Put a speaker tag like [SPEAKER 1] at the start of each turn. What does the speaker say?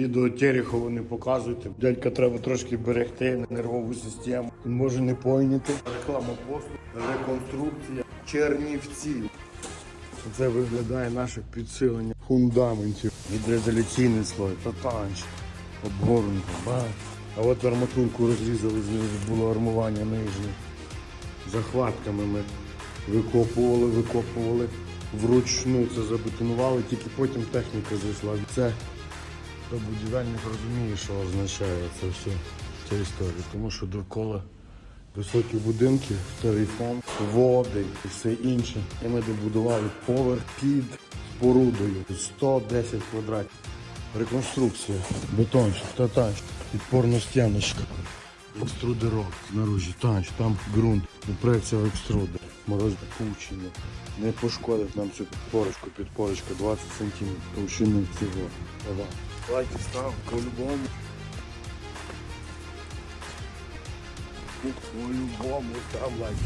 [SPEAKER 1] Відео Терехова не показуйте. Дядька треба трошки берегти нервову систему. Він може не пойняти. Реклама послуг, реконструкція, чернівці. Це виглядає наше підсилення фундаментів. Гідроізоляційний слой, татанч, обгорнуто. А от арматурку розрізали, знизу було армування нижнє. Захватками ми викопували, викопували. Вручну це забетонували, тільки потім техніка зайшла. Це то будівельник розуміє, що означає це все, ця історія. Тому що довкола високі будинки, старий води і все інше. І ми добудували поверх під спорудою 110 квадратів. Реконструкція, бетончик, татанчик, підпорна стіночка, екструдерок знаружі, танч, там ґрунт, проекція в екструдер, мороз пучення. Не пошкодить нам цю підпорочку, підпорочка 20 см товщини цього. Лайки став по-любому. По-любому там лайк.